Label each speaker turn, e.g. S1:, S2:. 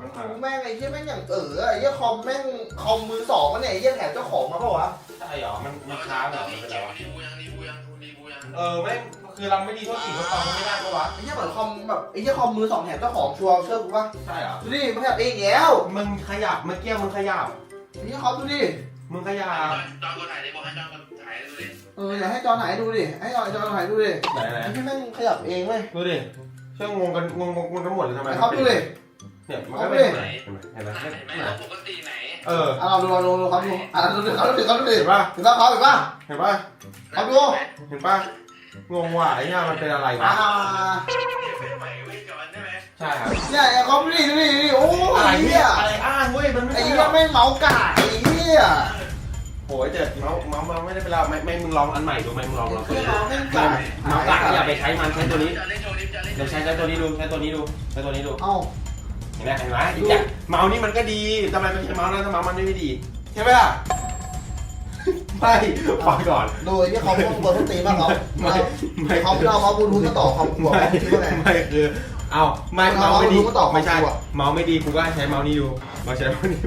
S1: มันพัง
S2: แม่งไอ้เหี้ยแม่งอย่างเออไอ้เหี้ยคอมแม่งคอมมือสองมันเนี่ยไอ้เหี้ยแถมเจ้าของมาเปล่าวะ
S1: ใช่เหรอ มันมันค้างเหรอมันเป็นไรวะ
S3: รีบูยังรีบูยังรีบูยัง
S1: เออไม่คือเราไม่ดีเท่ากิ่งก็ฟังไม่ได้ปะวะ
S2: ไอ้เหี้ยเหมือนคอมแบบไอ้เหี้ยคอมมือสองแถมเจ้าของชัวร์เชื่อกูปะ
S1: ใช่เหรอ
S2: ดูดิมันแถมเองแล้ว
S1: มึงขยับเมื่อกี้มึงขยับ
S2: ไอ้เหี้ยคอมดูดิ
S1: มึงขยับ
S3: จอนคนถ่ายเลยบอกให้จอนคนถ่ายดูดิ
S2: เอออย่าให้จอไหนดูดิให้จอจอไหนดูดิ
S1: ไหนไหน
S2: ไอ้เหี้ยแม่งขยับเองเว้ย
S1: ดูดิเชื่องงกันงงงงกันหมดเลยทำไม
S2: ไอ้คอมดูดิ
S1: เนี่ยมันก็เป็นไหนเห็นไหม
S3: ไหนไหนปกติไหน
S1: เออ
S2: อะเราดูเราดูเราเขาดูอะดูดิเขาดูดิเขาดูดิ
S1: เห็นป่ะ
S2: เห็นป่ะเขาเห็นป่ะ
S1: เห็นป่ะ
S2: เอาดู
S1: เห็นป่ะงงว่ะไอ้เนี่ยมันเป็นอะไร
S2: อ่าวะ
S3: ไม่ไหววิ่งกับมันได้ไหม
S1: ใช่ครับ
S2: เนี่ยไอ้คอมดูดิดูดิดูดิโอ้
S1: อะไร
S2: ย
S1: เนี่
S2: เหี้
S1: ย
S2: ย
S1: อะไรอ้างเว้ยมันไม่
S2: ไอ้
S1: ใช่
S2: เหี้
S1: หร
S2: ย
S1: อก
S2: แม่งเมาส์กาดไอ้เหี้ย
S1: โอ้ยเจ็ดเมาส์เมาส์เมาส์ไม่ได้เป็นเราไม่ไม่มึงลองอันใหม่ดูไหมมึงลองลองตัว
S2: เหี้ย
S1: นี้
S2: เมาส์แม่ง
S1: ไม่
S2: กาด
S1: เมาส์กลางอย่าไปใช้มันใช้ตัวนี้
S3: จะเล่นโชว์ดิจะเล่น
S1: เดี๋ยวใช้ใช้ตัวนี้ดูใช้ตัวนี้ดูใช้ตัวนี้ดู
S2: เอ้า
S1: เห็นไหมเห็นไหมอีกอย่างเมาส์นี่มันก็ดีทำไมไม่ใช่เมาส์นั้นถ้าเมาส์มันไม่ดีใช่ไหมล่ะ ไม่ฟังก่อน
S2: ดูไอ้เหี้ยคอมพวกเบอร์ทุกตีมากเขา
S1: ไม่ไม่
S2: เขาไม่เอาเขาบลูทูธมาต่อคอมหัว
S1: ไม่
S2: คิดว่าไง
S1: ไม่คือ เอาไม่เมาส์ไม่ดี
S2: เอาเอาเอาดูมาต่อ
S1: ไม่ใช่
S2: ครอบครัว
S1: เมาส์ไม่ดีกูก็ใช้เมาส์นี้ดูมาใช้เมาส์นี้